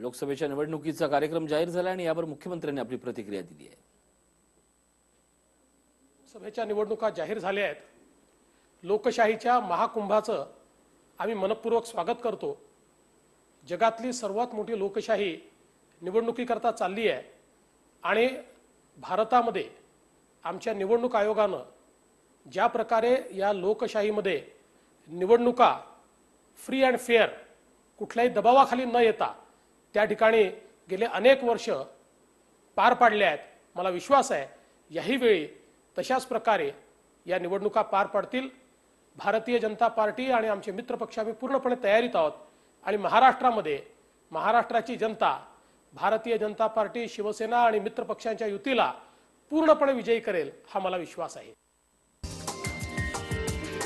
लोकसभेच्या निवडणुकीचा कार्यक्रम जाहीर झाला आणि यावर मुख्यमंत्र्यांनी आपली प्रतिक्रिया दिली आहे. सभेच्या निवडणुका जाहीर झाल्या आहेत. लोकशाहीच्या महाकुंभाचं आम्ही मनपूर्वक स्वागत करतो. जगातली सर्वात मोठी लोकशाही निवडणुकीकरता चालली आहे आणि भारतामध्ये आमच्या निवडणूक आयोगानं ज्या प्रकारे या लोकशाहीमध्ये निवडणुका फ्री अँड फेअर कुठल्याही दबावाखाली न येता त्या ठिकाणी गेले अनेक वर्ष पार पाडले आहेत. मला विश्वास आहे याही वेळी तशाच प्रकारे या निवडणुका पार पडतील. भारतीय जनता पार्टी आणि आमचे मित्रपक्ष आम्ही पूर्णपणे तयारीत आहोत. आणि महाराष्ट्रामध्ये महाराष्ट्राची जनता भारतीय जनता पार्टी शिवसेना आणि मित्रपक्षांच्या युतीला पूर्णपणे विजयी करेल हा मला विश्वास आहे.